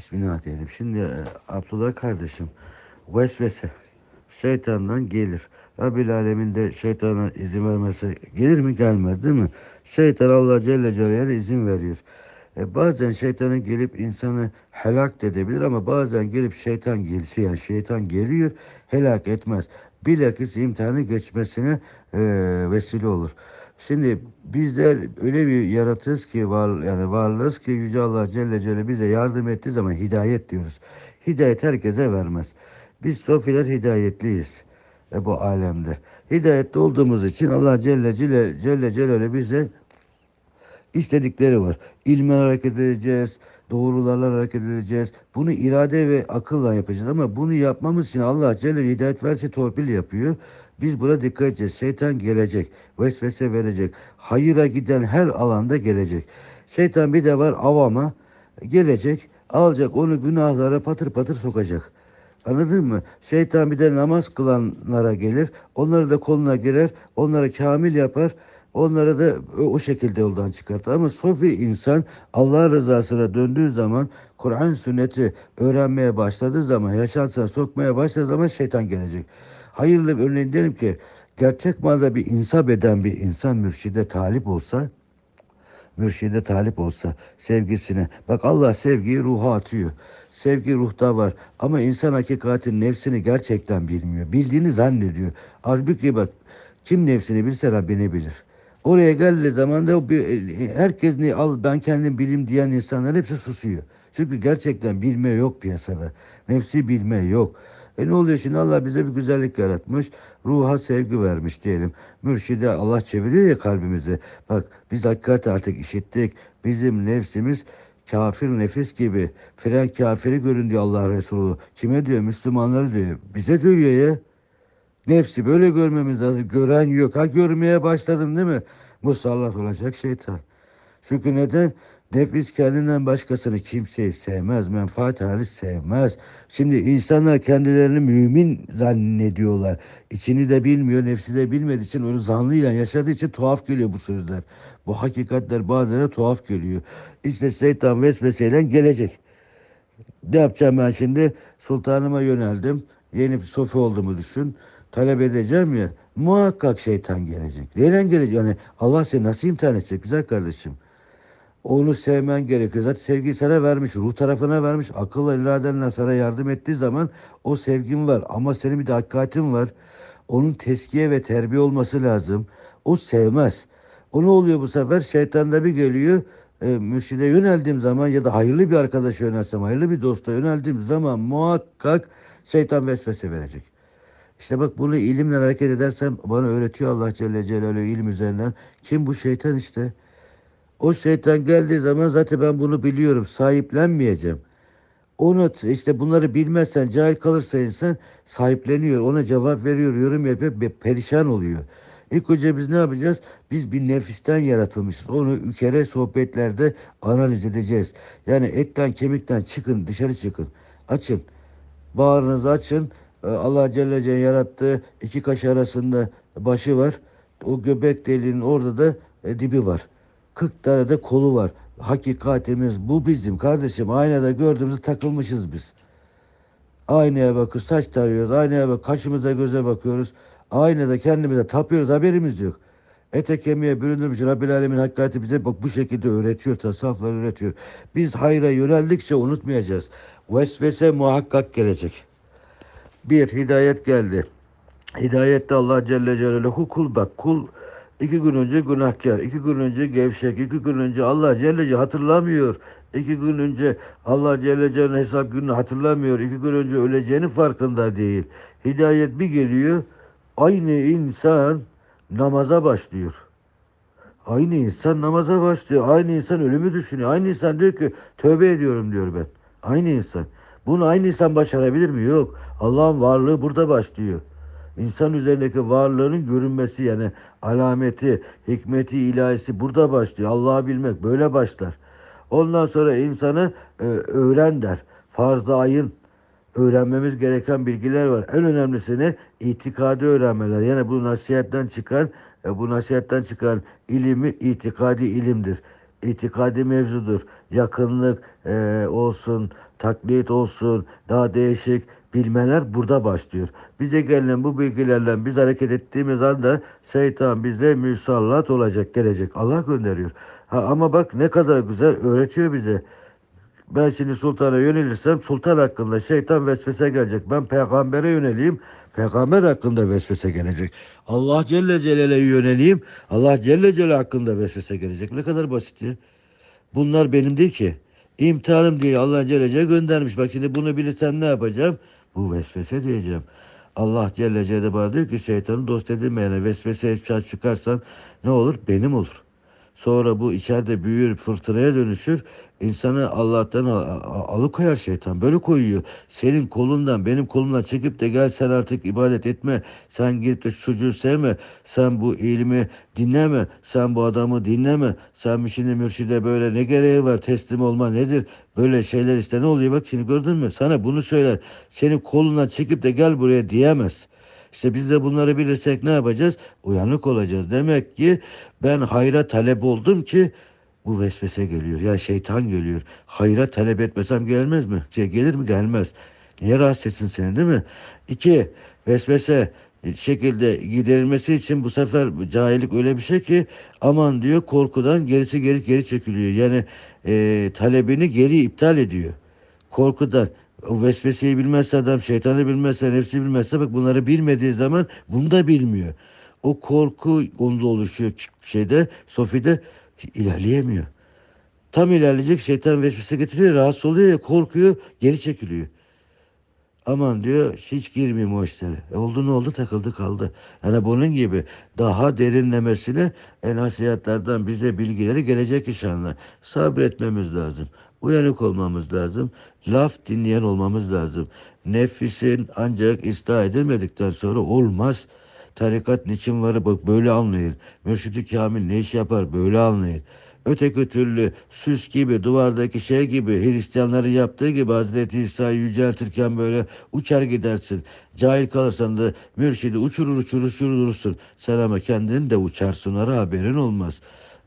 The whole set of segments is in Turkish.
Bismillah diyelim. Şimdi e, Abdullah kardeşim vesvese şeytandan gelir. Rabbil Alemin şeytana izin vermese gelir mi gelmez değil mi? Şeytan Allah Celle Celaluhu'ya izin veriyor. E, bazen şeytanın gelip insanı helak edebilir ama bazen gelip şeytan gelişi yani şeytan geliyor helak etmez. Bilakis imtihanı geçmesine e, vesile olur. Şimdi bizler öyle bir yaratığız ki var yani varlığız ki Yüce Allah Celle Celle bize yardım ettiği zaman hidayet diyoruz. Hidayet herkese vermez. Biz sofiler hidayetliyiz e, bu alemde. Hidayette olduğumuz için Allah Celle Celle Celle Celaluhu bize istedikleri var. İlmen hareket edeceğiz, doğrularla hareket edeceğiz. Bunu irade ve akılla yapacağız ama bunu yapmamız için Allah Celle hidayet verse torpil yapıyor. Biz buna dikkat edeceğiz. Şeytan gelecek, vesvese verecek. Hayıra giden her alanda gelecek. Şeytan bir de var avama gelecek, alacak onu günahlara patır patır sokacak. Anladın mı? Şeytan bir de namaz kılanlara gelir. Onları da koluna girer. Onları kamil yapar. Onları da o- o şekilde yoldan çıkartır. Ama sofi insan Allah rızasına döndüğü zaman Kur'an sünneti öğrenmeye başladığı zaman yaşantısına sokmaya başladığı zaman şeytan gelecek. Hayırlı örneğin derim ki gerçek manada bir insap eden bir insan mürşide talip olsa mürşide talip olsa sevgisine. Bak Allah sevgiyi ruha atıyor. Sevgi ruhta var ama insan hakikatin nefsini gerçekten bilmiyor. Bildiğini zannediyor. Halbuki bak kim nefsini bilse Rabbini bilir. Oraya geldiği zaman da herkes ne al ben kendim bilim diyen insanlar hepsi susuyor. Çünkü gerçekten bilme yok piyasada. Nefsi bilme yok. E ne oluyor şimdi Allah bize bir güzellik yaratmış. Ruha sevgi vermiş diyelim. Mürşide Allah çeviriyor ya kalbimizi. Bak biz hakikati artık işittik. Bizim nefsimiz kafir nefis gibi. Fren kafiri görün diyor Allah Resulü. Kime diyor? Müslümanları diyor. Bize diyor ya. Nefsi böyle görmemiz lazım. Gören yok. Ha görmeye başladım değil mi? Musallat olacak şeytan. Çünkü neden? Nefis kendinden başkasını kimseyi sevmez. Menfaat hariç sevmez. Şimdi insanlar kendilerini mümin zannediyorlar. İçini de bilmiyor, nefsi de bilmediği için onu zanlıyla yaşadığı için tuhaf geliyor bu sözler. Bu hakikatler bazen tuhaf geliyor. İşte şeytan vesveseyle gelecek. Ne yapacağım ben şimdi? Sultanıma yöneldim. Yeni bir sofi olduğumu düşün. Talep edeceğim ya. Muhakkak şeytan gelecek. Neyle gelecek? Yani Allah seni nasıl imtihan edecek güzel kardeşim? Onu sevmen gerekiyor. Zaten sevgiyi sana vermiş, ruh tarafına vermiş. Akılla iradenle sana yardım ettiği zaman o sevgin var. Ama senin bir de hakikatin var. Onun teskiye ve terbiye olması lazım. O sevmez. O ne oluyor bu sefer? Şeytan da bir geliyor. E, mürşide yöneldiğim zaman ya da hayırlı bir arkadaşa yönelsem, hayırlı bir dosta yöneldiğim zaman muhakkak şeytan vesvese verecek. İşte bak bunu ilimle hareket edersem bana öğretiyor Allah Celle Celaluhu ilim üzerinden. Kim bu şeytan işte? O şeytan geldiği zaman zaten ben bunu biliyorum. Sahiplenmeyeceğim. Onu işte bunları bilmezsen, cahil kalırsa insan sahipleniyor. Ona cevap veriyor, yorum yapıyor, perişan oluyor. İlk önce biz ne yapacağız? Biz bir nefisten yaratılmışız. Onu bir kere sohbetlerde analiz edeceğiz. Yani etten kemikten çıkın, dışarı çıkın. Açın. Bağrınızı açın. Ee, Allah Celle Celle yarattığı iki kaş arasında başı var. O göbek deliğinin orada da e, dibi var. 40 tane de kolu var. Hakikatimiz bu bizim kardeşim. Aynada gördüğümüzde takılmışız biz. Aynaya bakıyoruz, saç tarıyoruz. Aynaya bak, kaşımıza göze bakıyoruz. Aynada kendimize tapıyoruz, haberimiz yok. Ete kemiğe bürünürmüş Rabbil Alemin hakikati bize bak bu şekilde öğretiyor, tasavvuflar öğretiyor. Biz hayra yöneldikçe unutmayacağız. Vesvese muhakkak gelecek. Bir, hidayet geldi. Hidayette Allah Celle Celaluhu kul bak kul iki gün önce günahkar, iki gün önce gevşek, iki gün önce Allah Celle Celaluhu hatırlamıyor. İki gün önce Allah Celle Celaluhu hesap gününü hatırlamıyor. İki gün önce öleceğinin farkında değil. Hidayet bir geliyor. Aynı insan namaza başlıyor. Aynı insan namaza başlıyor. Aynı insan ölümü düşünüyor. Aynı insan diyor ki tövbe ediyorum diyor ben. Aynı insan. Bunu aynı insan başarabilir mi? Yok. Allah'ın varlığı burada başlıyor. İnsan üzerindeki varlığının görünmesi yani alameti, hikmeti, ilahisi burada başlıyor. Allah'ı bilmek böyle başlar. Ondan sonra insanı e, öğren der. Farz-ı ayın öğrenmemiz gereken bilgiler var. En önemlisini itikadi öğrenmeler. Yani bu nasihatten çıkan e, bu nasihatten çıkan ilimi itikadi ilimdir. İtikadi mevzudur. Yakınlık e, olsun, taklit olsun, daha değişik bilmeler burada başlıyor. Bize gelen bu bilgilerle biz hareket ettiğimiz anda şeytan bize musallat olacak, gelecek. Allah gönderiyor. Ha, ama bak ne kadar güzel öğretiyor bize. Ben şimdi sultana yönelirsem sultan hakkında şeytan vesvese gelecek. Ben peygambere yöneleyim. Peygamber hakkında vesvese gelecek. Allah Celle Celaluhu'ya yöneleyim. Allah Celle Celaluhu hakkında vesvese gelecek. Ne kadar basit ya. Bunlar benim değil ki. İmtihanım diye Allah Celle Celaluhu göndermiş. Bak şimdi bunu bilirsem ne yapacağım? Bu vesvese diyeceğim. Allah Celle Celaluhu bana diyor ki şeytanı dost edinmeyene vesvese çıkarsan ne olur? Benim olur. Sonra bu içeride büyür, fırtınaya dönüşür. İnsanı Allah'tan al- al- alıkoyar şeytan. Böyle koyuyor. Senin kolundan, benim kolumdan çekip de gel sen artık ibadet etme. Sen gidip de çocuğu sevme. Sen bu ilmi dinleme. Sen bu adamı dinleme. Sen şimdi mürşide böyle ne gereği var? Teslim olma nedir? Böyle şeyler işte ne oluyor? Bak şimdi gördün mü? Sana bunu söyler. Senin kolundan çekip de gel buraya diyemez. İşte biz de bunları bilirsek ne yapacağız? Uyanık olacağız. Demek ki ben hayra talep oldum ki bu vesvese geliyor. Yani şeytan geliyor. Hayra talep etmesem gelmez mi? Şey, gelir mi? Gelmez. Niye rahatsız etsin seni değil mi? İki, vesvese şekilde giderilmesi için bu sefer cahillik öyle bir şey ki aman diyor korkudan gerisi geri geri çekiliyor. Yani e, talebini geri iptal ediyor. Korkudan. O vesveseyi bilmezse adam, şeytanı bilmezse, nefsi bilmezse bak bunları bilmediği zaman bunu da bilmiyor. O korku onda oluşuyor şeyde, sofide ilerleyemiyor. Tam ilerleyecek şeytan vesvese getiriyor, rahatsız oluyor ya korkuyor, geri çekiliyor. Aman diyor hiç girmeyeyim o işlere. E oldu ne oldu takıldı kaldı. Yani bunun gibi daha derinlemesine en nasihatlerden bize bilgileri gelecek inşallah. Sabretmemiz lazım. Uyanık olmamız lazım. Laf dinleyen olmamız lazım. Nefisin ancak ıslah edilmedikten sonra olmaz. Tarikat niçin var bak böyle anlayın. Mürşid-i Kamil ne iş yapar böyle anlayın. Öteki türlü süs gibi duvardaki şey gibi Hristiyanların yaptığı gibi Hazreti İsa'yı yüceltirken böyle uçar gidersin. Cahil kalırsan da mürşidi uçurur uçurur uçurursun. Sen ama kendini de uçarsın ara haberin olmaz.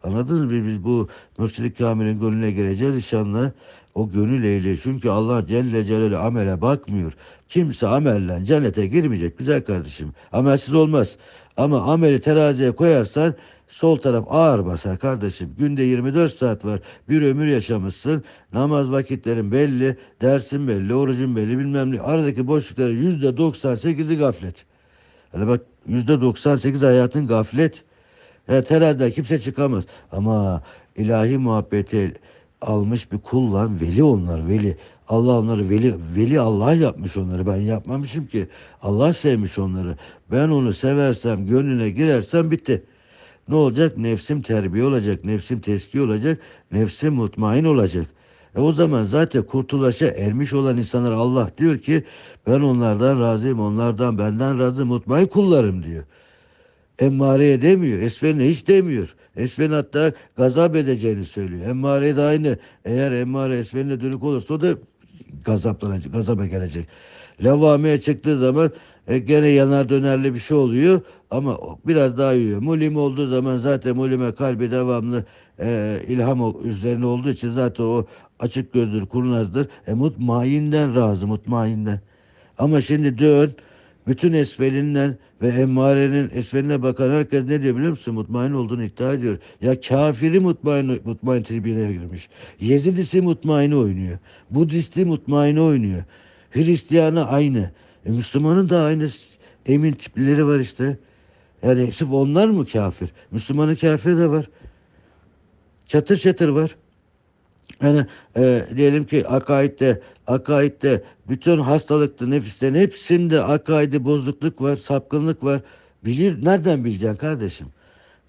Anladınız mı? Biz bu Mürşid-i Kamil'in gönlüne gireceğiz inşallah. O gönül ehli. Çünkü Allah Celle Celaluhu amele bakmıyor. Kimse amelle cennete girmeyecek güzel kardeşim. Amelsiz olmaz. Ama ameli teraziye koyarsan sol taraf ağır basar kardeşim. Günde 24 saat var. Bir ömür yaşamışsın. Namaz vakitlerin belli. Dersin belli. Orucun belli bilmem ne. Aradaki boşlukların %98'i gaflet. Yani bak %98 hayatın gaflet. Evet herhalde kimse çıkamaz. Ama ilahi muhabbeti almış bir kul lan veli onlar veli. Allah onları veli veli Allah yapmış onları ben yapmamışım ki. Allah sevmiş onları. Ben onu seversem gönlüne girersem bitti. Ne olacak? Nefsim terbiye olacak, nefsim teskiye olacak, nefsim mutmain olacak. E o zaman zaten kurtuluşa ermiş olan insanlar Allah diyor ki ben onlardan razıyım, onlardan benden razı mutmain kullarım diyor. Emmareye demiyor. Esferine hiç demiyor. Esferin hatta gazap edeceğini söylüyor. Emmare de aynı. Eğer emmare esferine dönük olursa o da gazaplanacak, gazaba gelecek. Levamiye çıktığı zaman e, gene yanar dönerli bir şey oluyor ama biraz daha yiyor. Mulim olduğu zaman zaten mulime kalbi devamlı e, ilham üzerine olduğu için zaten o açık gözdür, kurnazdır. E, mutmainden razı, mutmainden. Ama şimdi dön bütün esvelinden ve emmarenin esveline bakan herkes ne diyor biliyor musun? Mutmain olduğunu iddia ediyor. Ya kafiri mutmain, mutmain tribine girmiş. Yezidisi mutmaini oynuyor. Budisti mutmaini oynuyor. Hristiyanı aynı. E, Müslümanın da aynı emin tipleri var işte. Yani sırf onlar mı kafir? Müslümanın kafiri de var. Çatır çatır var. Yani e, diyelim ki akaidde, akaidde bütün hastalıkta nefislerin hepsinde akaidi bozukluk var, sapkınlık var. Bilir, nereden bileceksin kardeşim?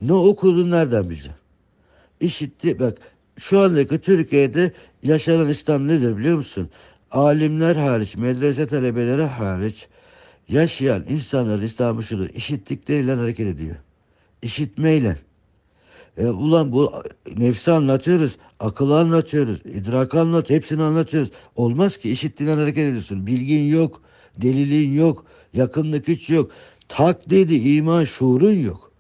Ne okudun nereden bileceksin? İşitti bak şu andaki Türkiye'de yaşanan İslam nedir biliyor musun? Alimler hariç, medrese talebeleri hariç yaşayan insanlar İslam'ı şudur. İşittikleriyle hareket ediyor. İşitmeyle. E, ulan bu nefsi anlatıyoruz, akıllı anlatıyoruz, idrakı anlat, hepsini anlatıyoruz. Olmaz ki işittiğinden hareket ediyorsun. Bilgin yok, delilin yok, yakınlık hiç yok. Taklidi iman şuurun yok.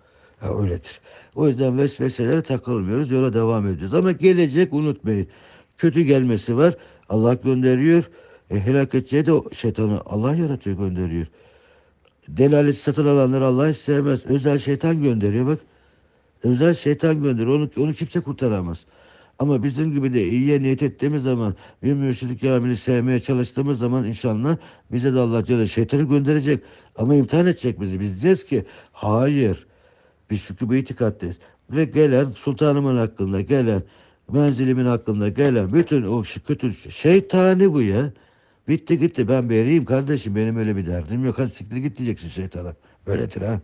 Ha, öyledir. O yüzden vesveselere takılmıyoruz. Yola devam ediyoruz. Ama gelecek unutmayın. Kötü gelmesi var. Allah gönderiyor. E, helak edeceği de şeytanı Allah yaratıyor gönderiyor. Delalet satın alanları Allah sevmez. Özel şeytan gönderiyor bak. Özel şeytan gönderiyor. Onu, onu kimse kurtaramaz. Ama bizim gibi de iyiye niyet ettiğimiz zaman bir mürşid-i kamili sevmeye çalıştığımız zaman inşallah bize de Allah Celle şeytanı gönderecek. Ama imtihan edecek bizi. Biz diyeceğiz ki hayır. Biz çünkü bu itikattayız. Ve gelen sultanımın hakkında gelen menzilimin hakkında gelen bütün o kötü şeytani bu ya. Bitti gitti ben beriyim kardeşim benim öyle bir derdim yok. Hadi siktir git diyeceksin şeytana. Böyledir ha.